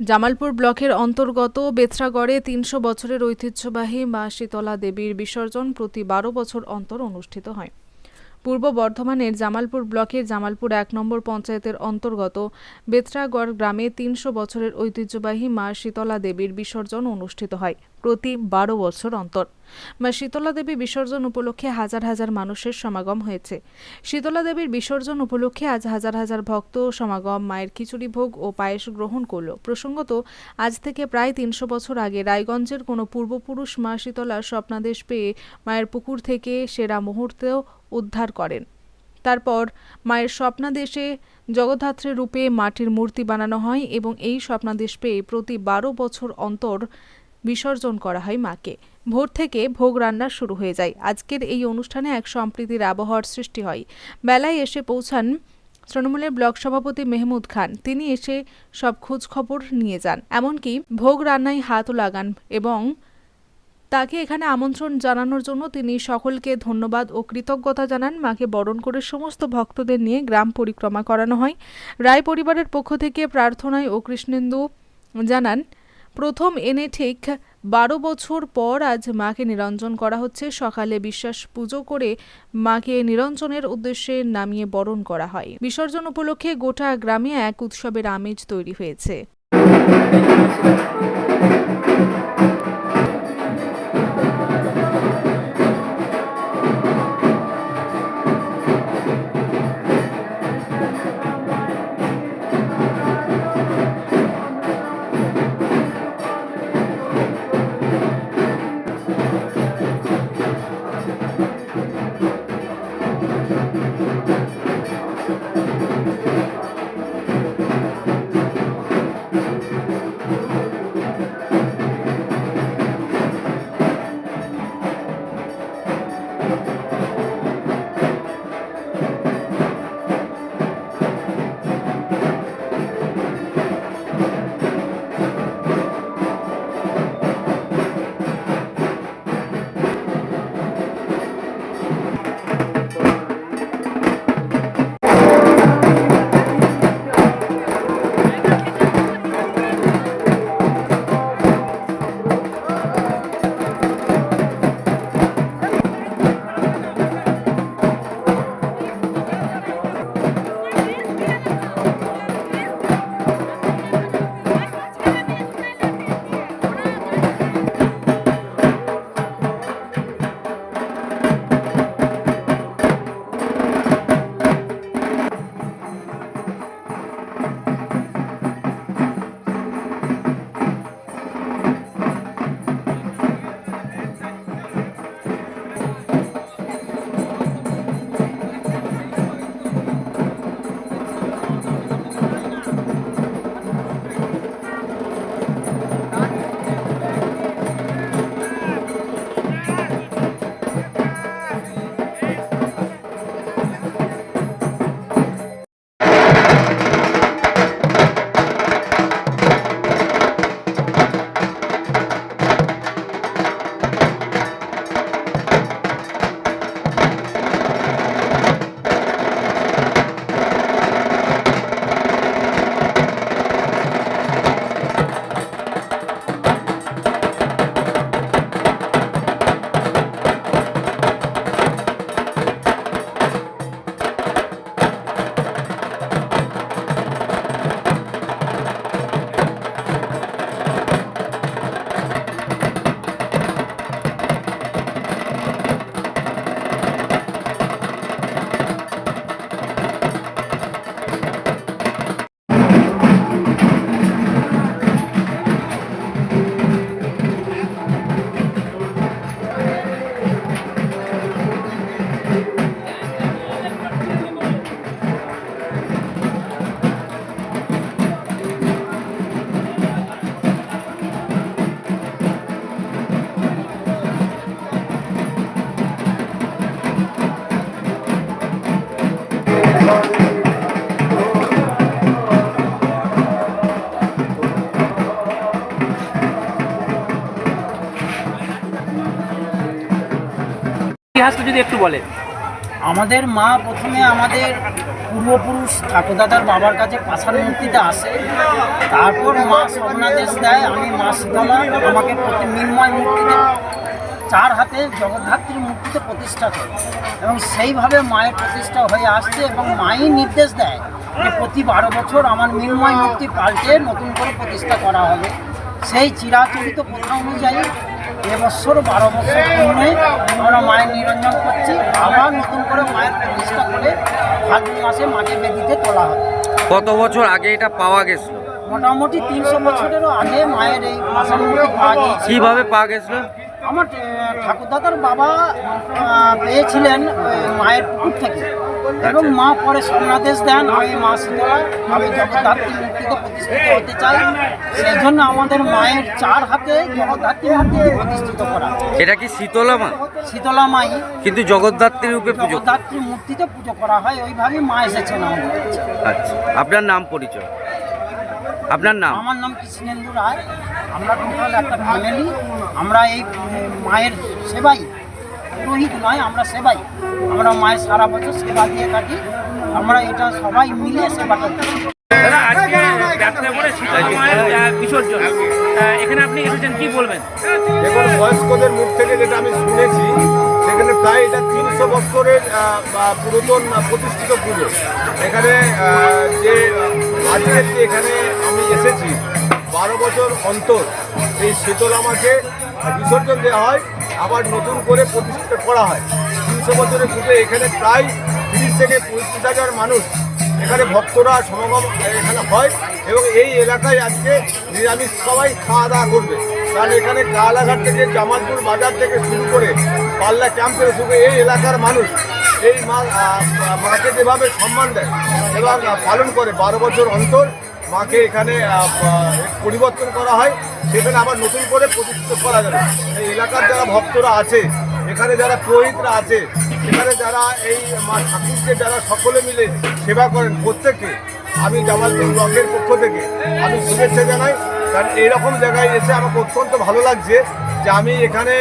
জামালপুর ব্লকের অন্তর্গত বেথরাগড়ে তিনশো বছরের ঐতিহ্যবাহী মা শীতলা দেবীর বিসর্জন প্রতি বারো বছর অন্তর অনুষ্ঠিত হয়। পূর্ব বর্ধমানের জামালপুর ব্লকের জামালপুর এক নম্বর পঞ্চায়েতের অন্তর্গত বেথরাগড় গ্রামে তিনশো বছরের ঐতিহ্যবাহী মা শীতলা দেবীর বিসর্জন অনুষ্ঠিত হয়। প্রতি বারো বছর অন্তর। মা শীতলা দেবী বিসর্জন উপলক্ষে হাজার হাজার মানুষের সমাগম হয়েছে। শীতলা দেবীর বিসর্জন উপলক্ষে আজ হাজার হাজার ভক্ত সমাগম, মায়ের খিচুড়ি ভোগ ও পায়েস গ্রহণ করল। প্রসঙ্গত, আজ থেকে প্রায় তিনশো বছর আগে রায়গঞ্জের কোনো পূর্বপুরুষ মা শীতলা স্বপ্নাদেশ পেয়ে মায়ের পুকুর থেকে সেরা মুহূর্তেও উদ্ধার করেন। তারপর মায়ের স্বপ্নাদেশে জগদ্ধাত্রী রূপে মাটির মূর্তি বানানো হয় এবং এই স্বপ্নাদেশ পেয়ে প্রতি বারো বছর অন্তর বিসর্জন করা হয় মাকে। ভোর থেকে ভোগ রান্না শুরু হয়ে যায়। আজকের এই অনুষ্ঠানে এক সম্প্রীতির আবহাওয়ার সৃষ্টি হয়। বেলায় এসে পৌঁছান তৃণমূলের ব্লক সভাপতি মেহমুদ খান। তিনি এসে সব খোঁজ খবর নিয়ে যান। এমনকি ভোগ রান্নায় হাতও লাগান এবং তাকে এখানে আমন্ত্রণ জানানোর জন্য তিনি সকলকে ধন্যবাদ ও কৃতজ্ঞতা জানান। মাকে বরণ করে সমস্ত ভক্তদের নিয়ে গ্রাম পরিক্রমা করানো হয়। রায় পরিবারের পক্ষ থেকে প্রার্থনায় ও কৃষ্ণেন্দু জানান প্রথম এনে ঠিক বারো বছর পর আজ মাকে নিরঞ্জন করা হচ্ছে। সকালে বিশ্বাস পুজো করে মাকে নিরঞ্জনের উদ্দেশ্যে নামিয়ে বরণ করা হয়। বিসর্জন উপলক্ষে গোটা গ্রামে এক উৎসবের আমেজ তৈরি হয়েছে। ইতিহাসটা যদি একটু বলেন। আমাদের মা প্রথমে আমাদের পূর্বপুরুষ ঠাকুরদাদার বাবার কাছে পাশার মূর্তিতে আসে। তারপর মা স্বপ্নাদেশ দেয়, আমি মা শীতলা আমাকে প্রতি মৃন্ময় মূর্তিতে চার হাতে জগদ্ধাত্রীর মূর্তিতে প্রতিষ্ঠা করে। এবং সেইভাবে মায়ের প্রতিষ্ঠা হয়ে আসছে এবং মাই নির্দেশ দেয় যে প্রতি বারো বছর আমার মৃন্ময় মূর্তি পাল্টে নতুন করে প্রতিষ্ঠা করা হবে। সেই চিরাচরিত প্রথা অনুযায়ী এবছর বারো বছর পূর্ণে আমরা মায়ের নিরঞ্জন করছি। আবার নতুন করে মায়ের প্রতিষ্ঠা করে ফাল্গুন মাসে মাকে বেদিতে তোলা হবে। কত বছর আগে এটা পাওয়া গেছিল? মোটামুটি তিনশো বছরেরও আগে মায়ের এই পাশার মূর্তি পাওয়া গিয়েছে কীভাবে পাওয়া গেছিল? আমার ঠাকুরদাদার বাবা পেয়েছিলেন মায়ের পুকুর থেকে। এবং মা পরে সোমনাদেশ দেন আমি মা শীতলা আমি জগদ্ধাত্রী মূর্তিতে প্রতিষ্ঠিত হতে চাই সেই জন্য আমাদের মায়ের চার হাতে জগদ্ধাত্রী মূর্তিতে প্রতিষ্ঠিত করা। এটা কি শীতলা মা? শীতলা মাই। কিন্তু জগদ্ধাত্রী রূপে পুজো। জগদ্ধাত্রী মূর্তিতে পুজো করা হয় ওইভাবেই মা এসেছেন আমাদের আচ্ছা। আপনার নাম পরিচয়? আপনার নাম? আমার নাম কৃষ্ণেন্দু রায়। আমরা টোটাল একটা ফ্যামিলি আমরা এই মায়ের সেবাই। পুরোহিত নয় আমরা সেবাই। আমরা মায়ের সারা বছর সেবা দিয়ে থাকি। আমরা এটা সবাই মিলে সেবাটা করি। দাদা আজকে যাত্রাপুরে শীতলা বিসর্জন। এখানে আপনি এসেছেন কি বলবেন? দেখুন বয়স্কদের মুখ থেকে যেটা আমি শুনেছি সেখানে প্রায় এটা তিনশো বছরের পুরাতন প্রতিষ্ঠিত পুজো। এখানে যে আজকের যে এখানে আমি এসেছি বারো বছর অন্তর এই শীতলা মাকে বিসর্জন দেওয়া হয়। আবার নতুন করে প্রতিষ্ঠিত করা হয়। তিনশো বছরের পুজো এখানে প্রায় তিরিশ থেকে পঁয়ত্রিশ হাজার মানুষ এখানে ভক্তরা সমাগম, এখানে হয় এবং এই এলাকায় আজকে নিরামিষ সবাই খাওয়া দাওয়া করবে। কারণ এখানে কালাঘাট থেকে, জামালপুর বাজার থেকে শুরু করে পাল্লা ক্যাম্প থেকে শুরু এই এলাকার মানুষ এই মা মাকে যেভাবে সম্মান দেয় এবং পালন করে বারো বছর অন্তর। মাকে এখানে পরিবর্তন করা হয়। সেখানে আবার নতুন করে প্রতিষ্ঠিত করা যাবে। এই এলাকার যারা ভক্তরা আছে, এখানে যারা পুরোহিতরা আছে, এখানে যারা এই মা ঠাকুরকে যারা সকলে মিলে সেবা করেন প্রত্যেককে, আমি জামালপুর ব্লকের পক্ষ থেকে আমি শুভেচ্ছা জানাই। কারণ এইরকম জায়গায় এসে আমাকে অত্যন্ত ভালো লাগছে যে আমি এখানে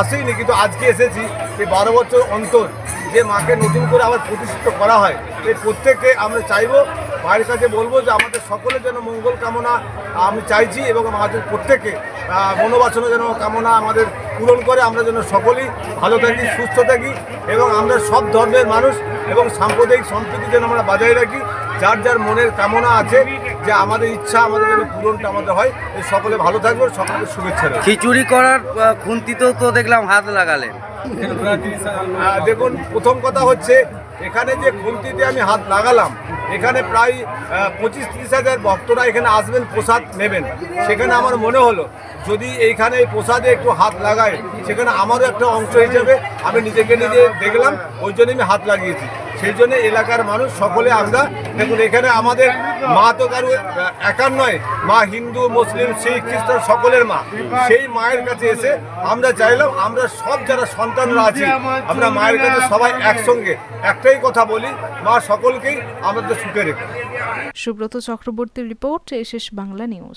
আসিনি, কিন্তু আজকে এসেছি এই বারো বছর অন্তর। যে মাকে নতুন করে আবার প্রতিষ্ঠিত করা হয়, এই প্রত্যেককে আমরা চাইব মায়ের কাছে বলব যে আমাদের সকলের যেন মঙ্গল কামনা আমি চাইছি এবং আমাদের প্রত্যেকে মনোবাসনা যেন কামনা আমাদের পূরণ করে। আমরা যেন সকলেই ভালো থাকি সুস্থ থাকি এবং আমরা সব ধর্মের মানুষ এবং সাম্প্রদায়িক সম্প্রীতি যেন আমরা বজায় রাখি। যার যার মনের কামনা আছে যে আমাদের ইচ্ছা আমাদের যেন পূরণটা আমাদের হয় এই সকলে ভালো থাকব সকলকে শুভেচ্ছা। খিচুড়ি করার খুন্তিতেও তো দেখলাম হাত লাগালেন। দেখুন প্রথম কথা হচ্ছে এখানে যে খুন্তিতে আমি হাত লাগালাম, এখানে প্রায় পঁচিশ তিরিশ হাজার ভক্তরা এখানে আসবেন, প্রসাদ নেবেন। সেখানে আমার মনে হলো, যদি এইখানে এই প্রসাদে একটু হাত লাগায়, সেখানে আমারও একটা অংশ হিসেবে আমি নিজেকে নিজে দেখলাম, ওই জন্য আমি হাত লাগিয়েছি। সেই জন্য এলাকার মানুষ সকলে আমরা দেখুন, এখানে আমাদের মা তো কারও একার নয়, মা হিন্দু, মুসলিম, শিখ, খ্রিস্টান সকলের মা। সেই মায়ের কাছে এসে আমরা চাইলাম, আমরা সব যারা সন্তানরা আছি, আমরা মায়ের কাছে সবাই একসঙ্গে একটাই কথা বলি, মা সকলকেই আমাদের সুখে রেখে। সুব্রত চক্রবর্তীর রিপোর্ট এশেষ বাংলা নিউজ।